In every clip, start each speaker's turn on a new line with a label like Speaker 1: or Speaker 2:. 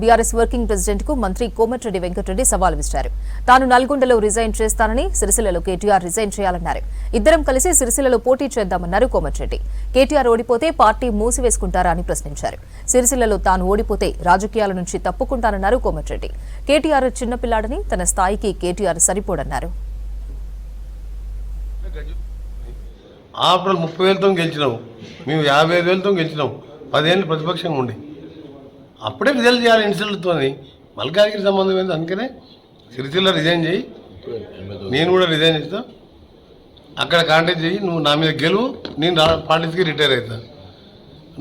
Speaker 1: BRS working ప్రెసిడెంట్కు మంత్రి కోమటిరెడ్డి వెంకటరెడ్డి సవాల్ విసిరారు. తాను నల్గొండలో రిజైన్ చేస్తానని సిరిసిల్లలో కేటీఆర్ రిజైన్ చేయాలన్నారు. ఇద్దరం కలిసి సిరిసిల్లలో పోటీ చేద్దామన్నారు కోమటిరెడ్డి. కేటీఆర్ ఓడిపోతే పార్టీ మూసివేసుకుంటారా అని ప్రశ్నించారు. సిరిసిల్లలో తాను ఓడిపోతే రాజకీయాల నుంచి తప్పుకుంటానన్నారు కోమటిరెడ్డి. కేటీఆర్ చిన్నపిల్లాడని తన స్థాయికి కేటీఆర్ సరిపోడన్నారు.
Speaker 2: ఆపలు ముప్పై వేలతో గెలిచినాం. మేము యాభై ఐదు వేలతో గెలిచినాం. పదేళ్ళు ప్రతిపక్షంగా ఉండే. అప్పుడే రిజల్ట్ చేయాలి ఇన్సిడెంట్తో మల్కాగిరి సంబంధం ఏంది అందుకనే సిరిసిల్ల రిజైన్ చేయి. నేను కూడా రిజైన్ చేస్తా. అక్కడ కాంటాక్ట్ చేయి. నువ్వు నా మీద గెలువు. నేను పార్టీకి రిటైర్ అవుతా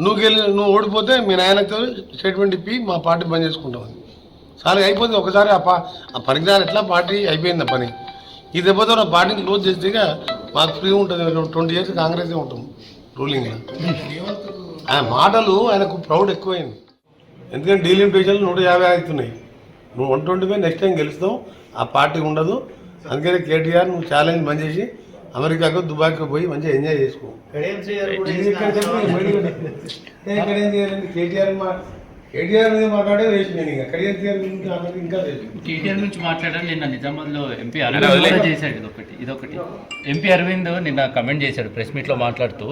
Speaker 2: నువ్వు గెలి నువ్వు ఓడిపోతే మీ నాయనతో స్టేట్మెంట్ ఇప్పి మా పార్టీ బంద్ చేసుకుంటాం సరే అయిపోతుంది ఒకసారి ఆ పా ఆ పరిజ్ఞానం ఎట్లా? పార్టీ అయిపోయింది ఆ పని. ఈ దెబ్బతో నా పార్టీని క్లోజ్ చేస్తే ఇక మాకు ఫ్రీ ఉంటుంది. ట్వంటీ ఇయర్స్ కాంగ్రెసే ఉంటాం రూలింగ్ ఆ మాటలు ఆయనకు ప్రౌడ్ ఎక్కువైంది. ఎందుకంటే డీలిమిటేషన్లు నూట యాభై అవుతున్నాయి నువ్వు one twenty five next time గెలుస్తావు ఆ పార్టీ ఉండదు. అందుకని కేటీఆర్ నువ్వు ఛాలెంజ్ బంద్ చేసి అమెరికాకు దుబాయ్కి పోయి మంచిగా ఎంజాయ్ చేసుకో. కేటీఆర్ కేటీఆర్ మీద మాట్లాడే వేసి నేను ఇంకా. కేటీఆర్ గురించి ఇంకా
Speaker 3: కేటీఆర్ నిన్న నిజామాబాద్లో ఎంపీ అరవింద్ చేశాడు ఇదొకటి ఇదొకటి. ఎంపీ అరవింద్ నిన్న కమెంట్ చేశాడు ప్రెస్ మీట్లో మాట్లాడుతూ.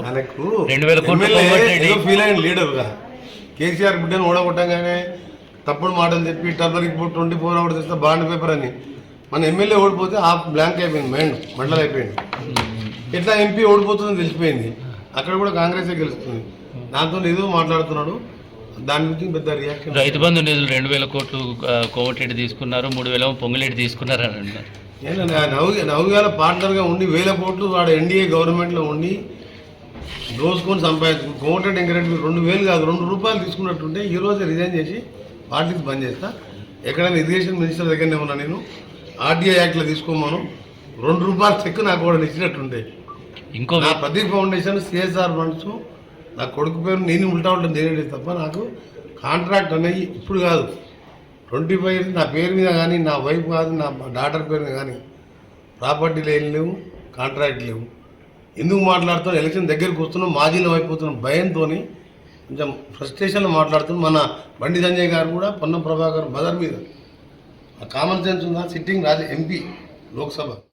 Speaker 3: రెండు వేల కోట్లు
Speaker 2: లీడర్గా. కేసీఆర్ బిడ్డను ఓడగొట్టంగానే తప్పుడు మాటలు చెప్పి టర్మరిక్ ట్వంటీ ఫోర్ అవర్స్ ఇస్తే బాండ్ పేపర్ అని. మన ఎమ్మెల్యే ఓడిపోతే హాఫ్ బ్లాంక్ అయిపోయింది మైండ్ మండలం అయిపోయింది. ఎట్లా ఎంపీ ఓడిపోతుందో తెలిసిపోయింది. అక్కడ కూడా కాంగ్రెసే గెలుస్తుంది. దాంతో ఏదో మాట్లాడుతున్నాడు. దాని గురించి పెద్ద రియాక్షన్
Speaker 3: రైతు బంధు నిధులు రెండు వేల కోట్లు ఆ, కోమటిరెడ్డి తీసుకున్నారు మూడు వేల పొంగులేటి తీసుకున్నారు అని అన్నారు
Speaker 2: ఏంటంటే ఆ నవ్వు నవ్వుగాల పార్ట్నర్గా ఉండి వేల కోట్లు వాడు ఎన్డీఏ గవర్నమెంట్లో ఉండి దోసుకొని సంపాదించు కోమటెడ్ వెంకరెడ్డి రెండు వేలు కాదు రెండు రూపాయలు తీసుకున్నట్టుంటే ఈ రోజే రిజైన్ చేసి పార్టీకి బంద్ చేస్తా. ఎక్కడైనా ఇరిగేషన్ మినిస్టర్ దగ్గరనే ఉన్నా నేను. ఆర్డీఐ యాక్ట్లో తీసుకోమను. రెండు రూపాయల చెక్ నాకు కూడా ఇచ్చినట్టుంటే
Speaker 3: ఇంకో
Speaker 2: నా ప్రదీప్ ఫౌండేషన్ సిఎస్ఆర్ ఫండ్స్ నా కొడుకు పేరు నేను ఉల్టా ఉంటాను చేయలేదు తప్ప నాకు కాంట్రాక్ట్ అనేది ఇప్పుడు కాదు. ట్వంటీ ఫైవ్ ఇయర్స్ నా పేరు మీద కానీ నా వైఫ్ కాదు నా డాటర్ పేరు మీద కానీ ప్రాపర్టీలు ఏం లేవు కాంట్రాక్ట్ లేవు. ఎందుకు మాట్లాడుతున్నాం ఎలక్షన్ దగ్గరికి వస్తున్నాం మాజీలో అయిపోతున్నాం భయంతో కొంచెం ఫ్రస్ట్రేషన్లో మాట్లాడుతున్నాం మన బండి సంజయ్ గారు కూడా పొన్నం ప్రభాకర్ బదర్ మీద. కామన్ సెన్స్ ఉందా? Sitting Raja MP Lok Sabha.